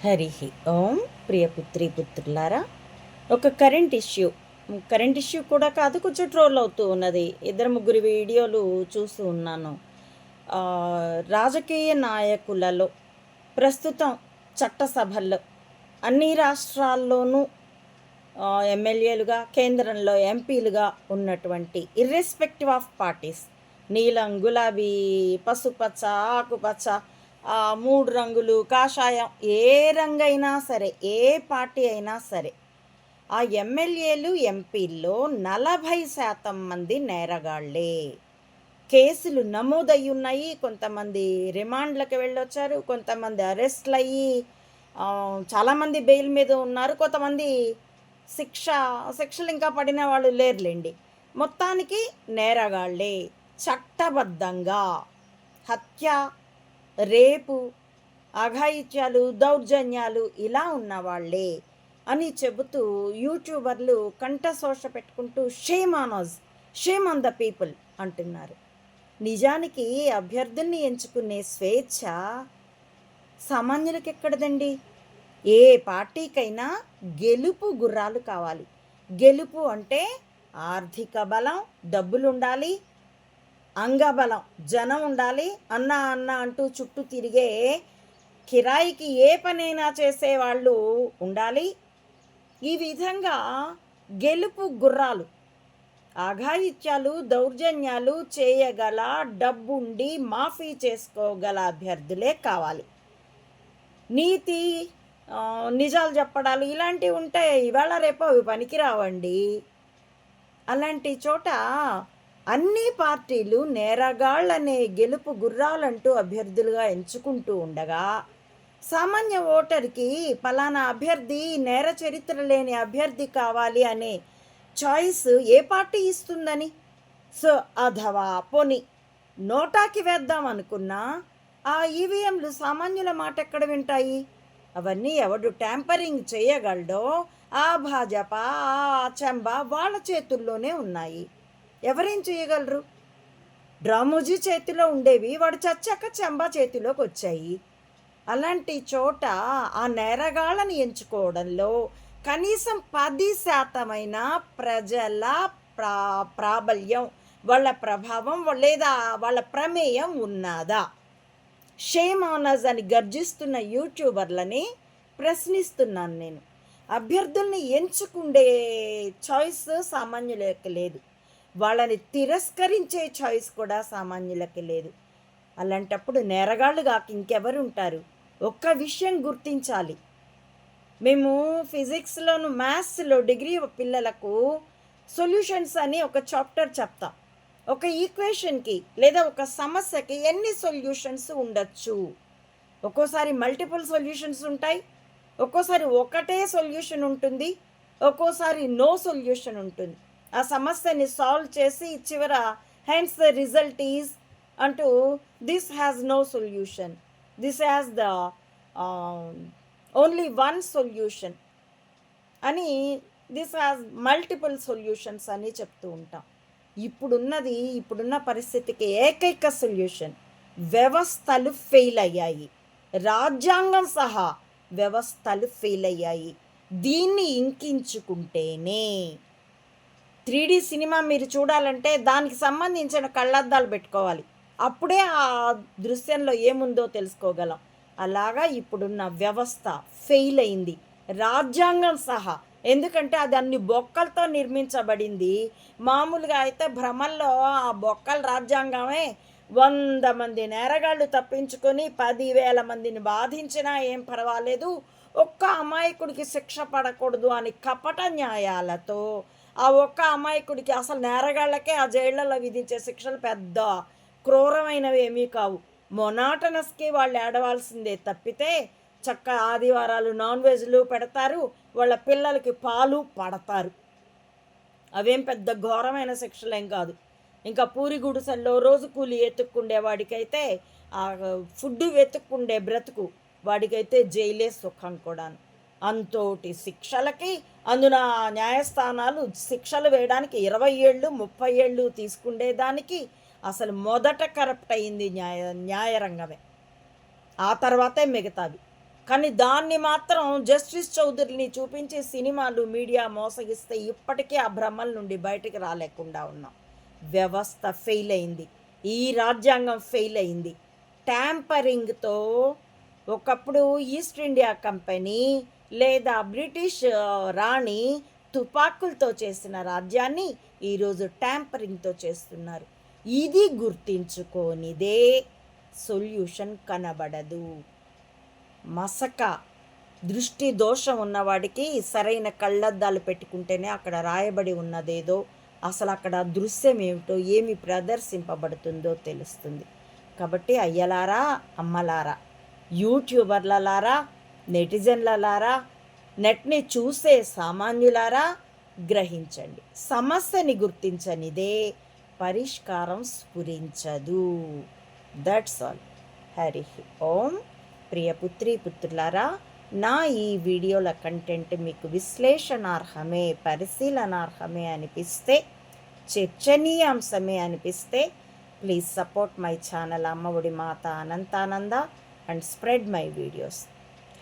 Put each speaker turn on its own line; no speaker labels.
హరి ఓం ప్రియపుత్రి పుత్రులారా ఒక current issue current issue కూడా కాదు కొంచెం ట్రోల్ అవుతూ ఉన్నది. ఇద్దరు ముగ్గురు వీడియోలు చూస్తూ ఉన్నాను. రాజకీయ నాయకులలో ప్రస్తుతం చట్టసభల్లో అన్ని రాష్ట్రాల్లోనూ ఎమ్మెల్యేలుగా కేంద్రంలో ఎంపీలుగా ఉన్నటువంటి ఇర్రెస్పెక్టివ్ ఆఫ్ పార్టీస్ నీలం గులాబీ పసుపచ్చ ఆకుపచ్చ మూడు రంగులు కాషాయం ఏ రంగైనా సరే ఏ పార్టీ అయినా సరే ఆ ఎమ్మెల్యేలు ఎంపీల్లో నలభై శాతం మంది నేరగాళ్ళే. కేసులు నమోదయ్యి ఉన్నాయి కొంతమంది రిమాండ్లకు వెళ్ళొచ్చారు కొంతమంది అరెస్ట్లు అయ్యి చాలామంది బెయిల్ మీద ఉన్నారు కొంతమంది శిక్ష శిక్షలు ఇంకా పడిన వాళ్ళు లేరులేండి. మొత్తానికి నేరగాళ్ళే చట్టబద్ధంగా హత్య రేపు అఘాయిత్యాలు దౌర్జన్యాలు ఇలా ఉన్నవాళ్ళే అని చెబుతూ యూట్యూబర్లు కంఠశోష పెట్టుకుంటూ shame on shame on the people అంటున్నారు. నిజానికి అభ్యర్థుల్ని ఎంచుకునే స్వేచ్ఛ సామాన్యులకి ఎక్కడదండి ఏ పార్టీకైనా గెలుపు గుర్రాలు కావాలి. గెలుపు అంటే ఆర్థిక బలం డబ్బులు ఉండాలి అంగబలం జనం ఉండాలి అన్న అన్న అంటూ చుట్టూ తిరిగే కిరాయికి ఏ పనైనా చేసేవాళ్ళు ఉండాలి. ఈ విధంగా గెలుపు గుర్రాలు అఘాయిత్యాలు దౌర్జన్యాలు చేయగల డబ్బుండి మాఫీ చేసుకోగల అభ్యర్థులే కావాలి. నీతి నిజాలు చెప్పడాలు ఇలాంటివి ఉంటే ఇవాళ రేపు అవి పనికిరావండి. అలాంటి చోట అన్ని పార్టీలు నేరగాళ్ళనే గెలుపు గుర్రాలంటూ అభ్యర్థులుగా ఎంచుకుంటూ ఉండగా సామాన్య ఓటర్కి పలానా అభ్యర్థి నేర చరిత్ర లేని అభ్యర్థి కావాలి అనే చాయిస్ ఏ పార్టీ ఇస్తుందని? సో అధవా పోని నోటాకి వేద్దాం అనుకున్నా ఆ ఈవీఎంలు సామాన్యుల మాట ఎక్కడ వింటాయి? అవన్నీ ఎవడు ట్యాంపరింగ్ చేయగలడో ఆ భాజపా ఆ చెంబ వాళ్ళ చేతుల్లోనే ఉన్నాయి. ఎవరేం చేయగలరు? డ్రామోజీ చేతిలో ఉండేవి వాడు చచ్చాక చెంబా చేతిలోకి వచ్చాయి. అలాంటి చోట ఆ నేరగాళ్ళని ఎంచుకోవడంలో కనీసం పది శాతమైన ప్రజల ప్రా ప్రాబల్యం వాళ్ళ ప్రభావం లేదా వాళ్ళ ప్రమేయం ఉన్నదా? షేమ్ ఆనర్స్ అని గర్జిస్తున్న యూట్యూబర్లని ప్రశ్నిస్తున్నాను నేను. అభ్యర్థుల్ని ఎంచుకుండే చాయిస్ సామాన్యులకు లేదు. వాళ్ళని తిరస్కరించే చాయిస్ కూడా సామాన్యులకి లేదు. అలాంటప్పుడు నేరగాళ్ళు కాక ఇంకెవరు ఉంటారు? ఒక్క విషయం గుర్తించాలి. మేము ఫిజిక్స్లోను మ్యాథ్స్లో డిగ్రీ పిల్లలకు సొల్యూషన్స్ అని ఒక చాప్టర్ చెప్తాం. ఒక ఈక్వేషన్కి లేదా ఒక సమస్యకి ఎన్ని సొల్యూషన్స్ ఉండొచ్చు? ఒక్కోసారి మల్టిపుల్ సొల్యూషన్స్ ఉంటాయి. ఒక్కోసారి ఒకటే సొల్యూషన్ ఉంటుంది. ఒక్కోసారి నో సొల్యూషన్ ఉంటుంది. ఆ సమస్యని సాల్వ్ చేసి చివర హెన్స్ ద రిజల్ట్ ఈజ్ అంటూ this has no solution this has the only one solution అని దిస్ హ్యాస్ మల్టిపుల్ సొల్యూషన్స్ అని చెప్తూ ఉంటాం. ఇప్పుడున్నది ఇప్పుడున్న పరిస్థితికి ఏకైక సొల్యూషన్ వ్యవస్థలు ఫెయిల్ అయ్యాయి. రాజ్యాంగం సహా వ్యవస్థలు ఫెయిల్ అయ్యాయి. దీన్ని ఇంకించుకుంటేనే త్రీ సినిమా మీరు చూడాలంటే దానికి సంబంధించిన కళ్ళద్దాలు పెట్టుకోవాలి. అప్పుడే ఆ దృశ్యంలో ఏముందో తెలుసుకోగలం. అలాగా ఇప్పుడున్న వ్యవస్థ ఫెయిల్ అయింది. రాజ్యాంగం సహా. ఎందుకంటే అది అన్ని బొక్కలతో నిర్మించబడింది. మామూలుగా అయితే భ్రమల్లో ఆ బొక్కల రాజ్యాంగమే వంద మంది నేరగాళ్ళు తప్పించుకొని పదివేల మందిని బాధించినా ఏం పర్వాలేదు. ఒక్క అమాయకుడికి శిక్ష పడకూడదు అని కపట న్యాయాలతో ఆ ఒక్క అమాయకుడికి అసలు నేరగాళ్ళకే ఆ జైళ్ళలో విధించే శిక్షలు పెద్ద క్రూరమైనవి ఏమీ కావు. మొనాటనస్కి వాళ్ళు ఏడవాల్సిందే తప్పితే చక్క ఆదివారాలు నాన్ వెజ్లు పెడతారు వాళ్ళ పిల్లలకి పాలు పడతారు. అవేం పెద్ద ఘోరమైన శిక్షలేం కాదు. ఇంకా పూరి గుడిసెల్లో రోజు కూలి ఎత్తుక్కుండే వాడికైతే ఆ ఫుడ్ వెతుక్కుండే బ్రతుకు వాడికైతే జైలే సుఖం కూడాను. అంతోటి శిక్షలకి అందున న్యాయస్థానాలు శిక్షలు వేయడానికి ఇరవై ఏళ్ళు ముప్పై ఏళ్ళు తీసుకుండేదానికి అసలు మొదట కరప్ట్ అయింది న్యాయ న్యాయరంగమే. ఆ తర్వాతే మిగతావి. కానీ దాన్ని మాత్రం జస్టిస్ చౌదరిని చూపించి సినిమాలు మీడియా మోసగిస్తే ఇప్పటికే ఆ భ్రమల నుండి బయటికి రాలేకుండా ఉన్నాం. వ్యవస్థ ఫెయిల్ అయింది. ఈ రాజ్యాంగం ఫెయిల్ అయింది. ట్యాంపరింగ్తో ఒకప్పుడు ఈస్ట్ ఇండియా కంపెనీ లేదా బ్రిటిష్ రాణి తుపాకులతో చేసిన రాజ్యాన్ని ఈరోజు ట్యాంపరింగ్తో చేస్తున్నారు. ఇది గుర్తించుకోనిదే సొల్యూషన్ కనబడదు. మసక దృష్టి దోషం ఉన్నవాడికి సరైన కళ్ళద్దాలు పెట్టుకుంటేనే అక్కడ రాయబడి ఉన్నదేదో అసలు అక్కడ దృశ్యం ఏమిటో ఏమి ప్రదర్శింపబడుతుందో తెలుస్తుంది. కాబట్టి అయ్యలారా అమ్మలారా యూట్యూబర్లలారా నెటిజన్లలారా నెట్ని చూసే సామాన్యులారా గ్రహించండి. సమస్యని గుర్తించనిదే పరిష్కారం స్ఫురించదు. That's all Hari Om. ప్రియ పుత్రి పుత్రులారా నా ఈ వీడియోల కంటెంట్ మీకు విశ్లేషణార్హమే పరిశీలనార్హమే అనిపిస్తే చర్చనీయాంశమే అనిపిస్తే please support my channel Ammaodi Mata Anantananda and spread my videos